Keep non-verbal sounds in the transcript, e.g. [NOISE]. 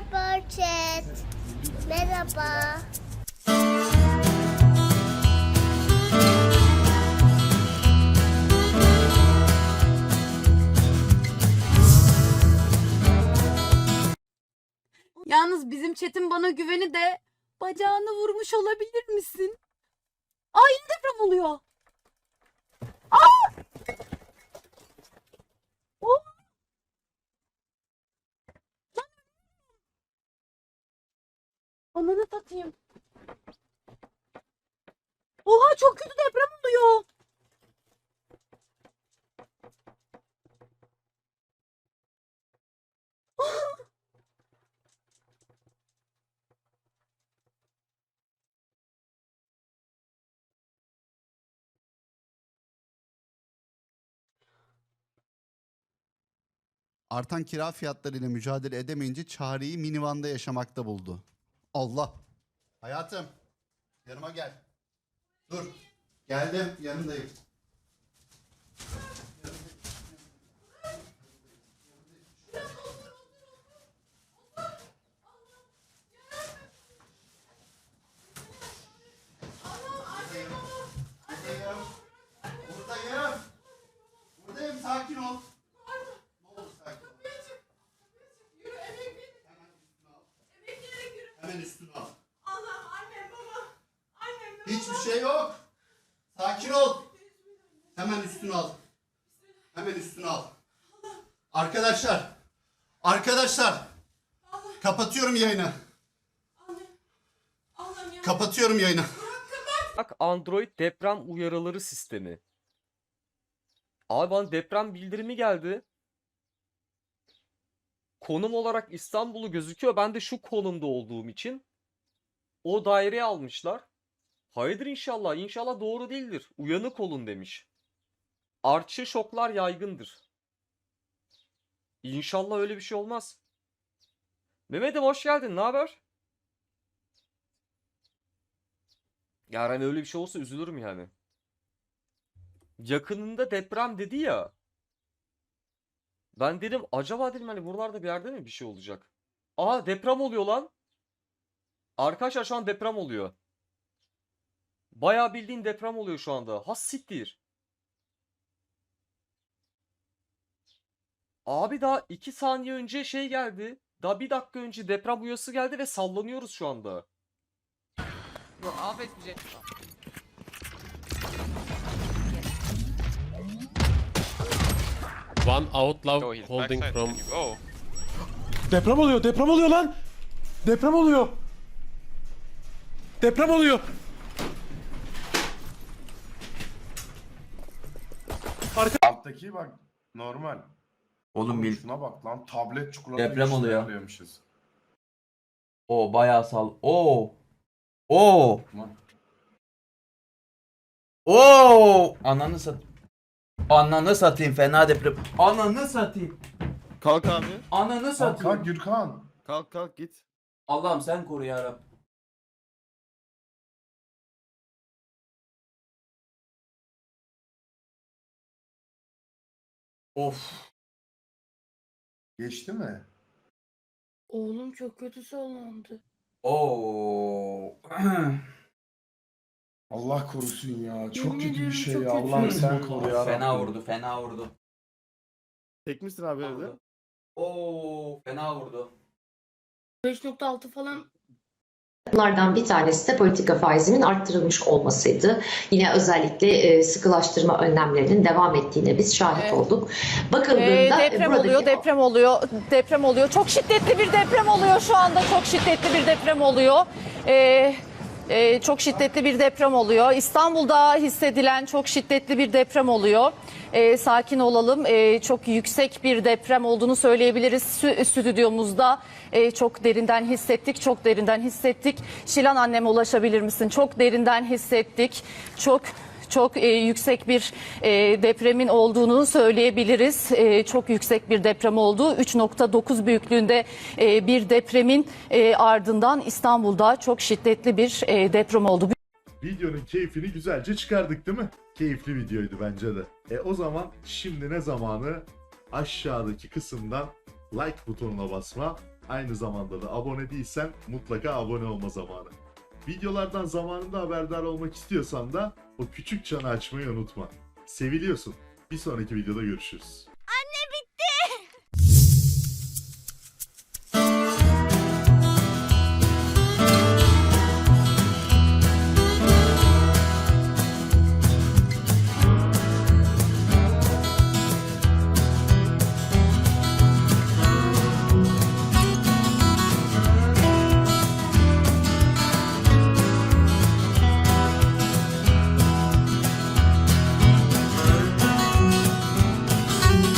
Merhaba chat. Merhaba. Yalnız bizim chat'in bana güveni de bacağını vurmuş olabilir misin? Yine deprem oluyor. Ananı satayım. Oha çok kötü deprem oluyor. Artan kira fiyatlarıyla mücadele edemeyince çareyi minivanda yaşamakta buldu. Allah. Hayatım. Yanıma gel. Dur. Geldim. Yanındayım. Buradayım. Buradayım. Buradayım. Sakin ol. Ne olur sakin ol. Hemen üstüne al. Hiçbir şey yok. Sakin ol. Hemen üstüne al. Hemen üstüne al. Arkadaşlar. Arkadaşlar. Kapatıyorum yayını. Kapatıyorum yayını. Bak Android deprem uyarıları sistemi. Abi bana deprem bildirimi geldi. Konum olarak İstanbul'u gözüküyor. Ben de şu konumda olduğum için o daireye almışlar. Hayırdır inşallah. İnşallah doğru değildir. Uyanık olun demiş. Artçı şoklar yaygındır. İnşallah öyle bir şey olmaz. Mehmet'im hoş geldin. Ne haber? Yani öyle bir şey olsa üzülürüm yani. Yakınında deprem dedi ya. Ben dedim acaba dedim hani buralarda bir yerde mi bir şey olacak? Aa deprem oluyor lan. Arkadaşlar şu an deprem oluyor. Bayağı bildiğin deprem oluyor şu anda. Ha siktir. Abi daha 2 saniye önce şey geldi. Daha bir dakika önce deprem uyarısı geldi ve sallanıyoruz şu anda. Yok affetmeyecek. One outlaw Oh, he's holding backside. from Oh, Deprem oluyor, deprem oluyor lan. Deprem oluyor. Deprem oluyor. Alttaki bak normal. Oğlum bil. şuna bak lan tablet çikolata Deprem oluyor. O bayağı sal. Oo. Oo. Oo. Ananı sat. Ananı satayım fena deprem. Ananı satayım. Kalk abi. Ananı Kalk satayım. kalk Gürkan. Kalk kalk git. Allah'ım sen koru ya Rab. Of. Geçti mi? Oğlum çok kötü sallandı. Oo. [CLEARS THROAT] Allah korusun ya. Çok Yemin kötü bir ediyorum şey çok ya. kötü. Allah'ım sen koru ya. fena Rabbim. vurdu, fena vurdu. Tek misin abi evde? Oo, fena vurdu. 5.6 falan Bunlardan bir tanesi de politika faizinin arttırılmış olmasıydı. Yine özellikle e, sıkılaştırma önlemlerinin devam ettiğine biz şahit Evet. olduk. Bakıldığında Ee, deprem buradaki oluyor, deprem oluyor, deprem oluyor. Çok şiddetli bir deprem oluyor şu anda. Çok şiddetli bir deprem oluyor. Ee, e, çok şiddetli bir deprem oluyor. İstanbul'da hissedilen çok şiddetli bir deprem oluyor. Ee, sakin olalım. Ee, çok yüksek bir deprem olduğunu söyleyebiliriz. Stü- Stüdyomuzda e, çok derinden hissettik, çok derinden hissettik. Şilan anneme ulaşabilir misin? Çok derinden hissettik. Çok çok e, yüksek bir e, depremin olduğunu söyleyebiliriz. E, çok yüksek bir deprem oldu. 3.9 büyüklüğünde e, bir depremin e, ardından İstanbul'da çok şiddetli bir e, deprem oldu. Videonun keyfini güzelce çıkardık değil mi? Keyifli videoydu bence de. E o zaman şimdi ne zamanı? Aşağıdaki kısımdan like butonuna basma, Aynı zamanda da abone değilsen mutlaka abone olma zamanı. Videolardan zamanında haberdar olmak istiyorsan da o küçük çanı açmayı unutma. Seviliyorsun. Bir sonraki videoda görüşürüz.